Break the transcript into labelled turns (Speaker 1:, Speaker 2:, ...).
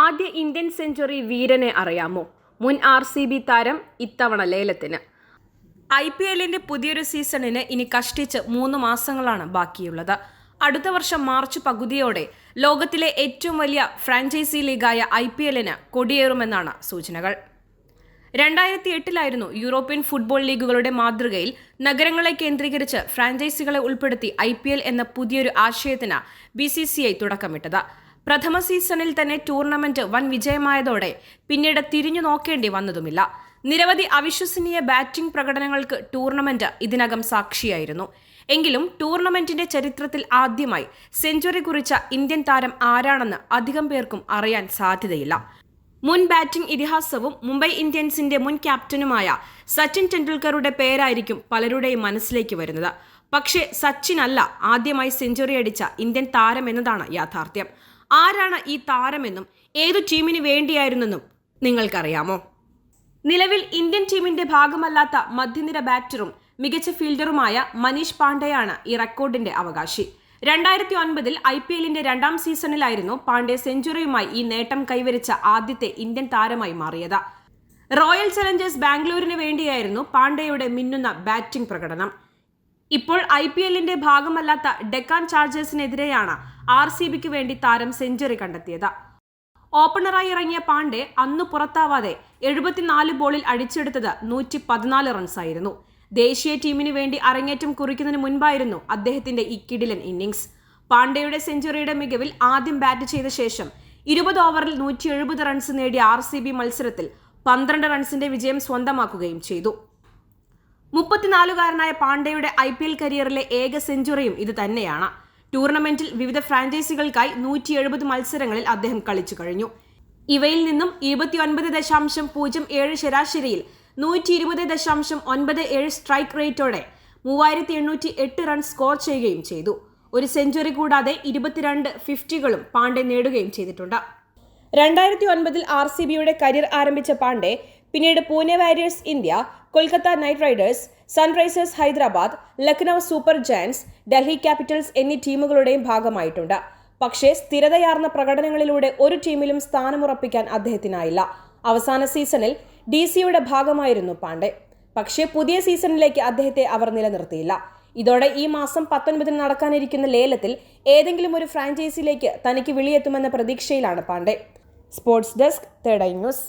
Speaker 1: ആദ്യ Indian century വീരനെ അറിയാമോ? മുൻ ആർ സി ബി താരം ഇത്തവണ ലേലത്തിന്. ഐ പി എല്ലിന്റെ പുതിയൊരു സീസണിന് ഇനി കഷ്ടിച്ച് മൂന്ന് മാസങ്ങളാണ് ബാക്കിയുള്ളത്. അടുത്ത വർഷം മാർച്ച് പകുതിയോടെ ലോകത്തിലെ ഏറ്റവും വലിയ ഫ്രാഞ്ചൈസി ലീഗായ ഐ പി എല്ലിന് കൊടിയേറുമെന്നാണ് സൂചനകൾ. രണ്ടായിരത്തി എട്ടിലായിരുന്നു യൂറോപ്യൻ ഫുട്ബോൾ ലീഗുകളുടെ മാതൃകയിൽ നഗരങ്ങളെ കേന്ദ്രീകരിച്ച് ഫ്രാഞ്ചൈസികളെ ഉൾപ്പെടുത്തി ഐ എന്ന പുതിയൊരു ആശയത്തിന് ബി തുടക്കമിട്ടത്. പ്രഥമ സീസണിൽ തന്നെ ടൂർണമെന്റ് വൻ വിജയമായതോടെ പിന്നീട് തിരിഞ്ഞു നോക്കേണ്ടി വന്നതുമില്ല. നിരവധി അവിശ്വസനീയ ബാറ്റിംഗ് പ്രകടനങ്ങൾക്ക് ടൂർണമെന്റ് ഇതിനകം സാക്ഷിയായിരുന്നു. എങ്കിലും ടൂർണമെന്റിന്റെ ചരിത്രത്തിൽ ആദ്യമായി സെഞ്ചുറി കുറിച്ച ഇന്ത്യൻ താരം ആരാണെന്ന് അധികം പേർക്കും അറിയാൻ സാധ്യതയില്ല. മുൻ ബാറ്റിംഗ് ഇതിഹാസവും മുംബൈ ഇന്ത്യൻസിന്റെ മുൻ ക്യാപ്റ്റനുമായ സച്ചിൻ ടെണ്ടുൽക്കറുടെ പേരായിരിക്കും പലരുടെയും മനസ്സിലേക്ക് വരുന്നത്. പക്ഷേ സച്ചിൻ അല്ല ആദ്യമായി സെഞ്ചുറി അടിച്ച ഇന്ത്യൻ താരം എന്നതാണ് യാഥാർത്ഥ്യം. ആരാണ് ഈ താരമെന്നും ഏതു ടീമിന് വേണ്ടിയായിരുന്നെന്നും നിങ്ങൾക്കറിയാമോ? നിലവിൽ ഇന്ത്യൻ ടീമിന്റെ ഭാഗമല്ലാത്ത മധ്യനിര ബാറ്ററും മികച്ച ഫീൽഡറുമായ മനീഷ് പാണ്ഡെയാണ് ഈ റെക്കോർഡിന്റെ അവകാശി. രണ്ടായിരത്തി ഒൻപതിൽ ഐ പി എല്ലിന്റെ രണ്ടാം സീസണിലായിരുന്നു പാണ്ഡെ സെഞ്ചുറിയുമായി ഈ നേട്ടം കൈവരിച്ച ആദ്യത്തെ ഇന്ത്യൻ താരമായി മാറിയത്. റോയൽ ചലഞ്ചേഴ്സ് ബാംഗ്ലൂരിന് വേണ്ടിയായിരുന്നു പാണ്ഡെയുടെ മിന്നുന്ന ബാറ്റിംഗ് പ്രകടനം. ഇപ്പോൾ ഐ പി എല്ലിന്റെ ഭാഗമല്ലാത്ത ഡെക്കാൻ ചാർജേഴ്സിനെതിരെയാണ് ആർ സി ബിക്ക് വേണ്ടി താരം സെഞ്ചുറി കണ്ടെത്തിയത്. ഓപ്പണറായി ഇറങ്ങിയ പാണ്ഡെ അന്ന് പുറത്താവാതെ എഴുപത്തിനാല് ബോളിൽ അടിച്ചെടുത്തത് നൂറ്റി പതിനാല് റൺസായിരുന്നു. ദേശീയ ടീമിന് വേണ്ടി അരങ്ങേറ്റം കുറിക്കുന്നതിന് മുൻപായിരുന്നു അദ്ദേഹത്തിന്റെ ഈ കിടിലൻ ഇന്നിംഗ്സ്. പാണ്ഡെയുടെ സെഞ്ചുറിയുടെ മികവിൽ ആദ്യം ബാറ്റ് ചെയ്ത ശേഷം ഇരുപത് ഓവറിൽ നൂറ്റി എഴുപത് റൺസ് നേടിയ ആർ സി ബി മത്സരത്തിൽ പന്ത്രണ്ട് റൺസിന്റെ വിജയം സ്വന്തമാക്കുകയും ചെയ്തു. മുപ്പത്തിനാലുകാരനായ പാണ്ഡെയുടെ ഐ പി എൽ കരിയറിലെ ഏക സെഞ്ചുറിയും ഇത് തന്നെയാണ്. ടൂർണമെന്റിൽ വിവിധ ഫ്രാഞ്ചൈസികൾക്കായി നൂറ്റി എഴുപത് മത്സരങ്ങളിൽ അദ്ദേഹം കളിച്ചു കഴിഞ്ഞു. ഇവയിൽ നിന്നും ഇരുപത്തിയൊൻപത് ദശാംശം പൂജ്യം ഏഴ് ശരാശരിയിൽ നൂറ്റി ഇരുപത് ദശാംശം ഒൻപത് ഏഴ് സ്ട്രൈക്ക് റേറ്റോടെ മൂവായിരത്തി എണ്ണൂറ്റി എട്ട് റൺ സ്കോർ ചെയ്യുകയും ചെയ്തു. ഒരു സെഞ്ചുറി കൂടാതെ ഇരുപത്തിരണ്ട് ഫിഫ്റ്റികളും പാണ്ഡെ നേടുകയും ചെയ്തിട്ടുണ്ട്. രണ്ടായിരത്തി ഒൻപതിൽ ആർ സി ബിയുടെ കരിയർ ആരംഭിച്ച പാണ്ഡെ പിന്നീട് Pune warriors India Kolkata knight riders sunrisers Hyderabad Lucknow super giants Delhi capitals എന്നീ ടീമുകളുടെയും ഭാഗമായിട്ടുണ്ട്. പക്ഷേ സ്ഥിരതയാർന്ന പ്രകടനങ്ങളിലൂടെ ഒരു ടീമിലും സ്ഥാനമുറപ്പിക്കാൻ അദ്ദേഹത്തിനായില്ല. അവസാന സീസണിൽ ഡി സിയുടെ ഭാഗമായിരുന്നു പാണ്ഡെ. പക്ഷേ പുതിയ സീസണിലേക്ക് അദ്ദേഹത്തെ അവർ നിലനിർത്തിയില്ല. ഇതോടെ ഈ മാസം പത്തൊൻപതിന് നടക്കാനിരിക്കുന്ന ലേലത്തിൽ ഏതെങ്കിലും ഒരു ഫ്രാഞ്ചൈസിയിലേക്ക് തനിക്ക് വിളിയെത്തുമെന്ന പ്രതീക്ഷയിലാണ് Pandey. Sports desk third news.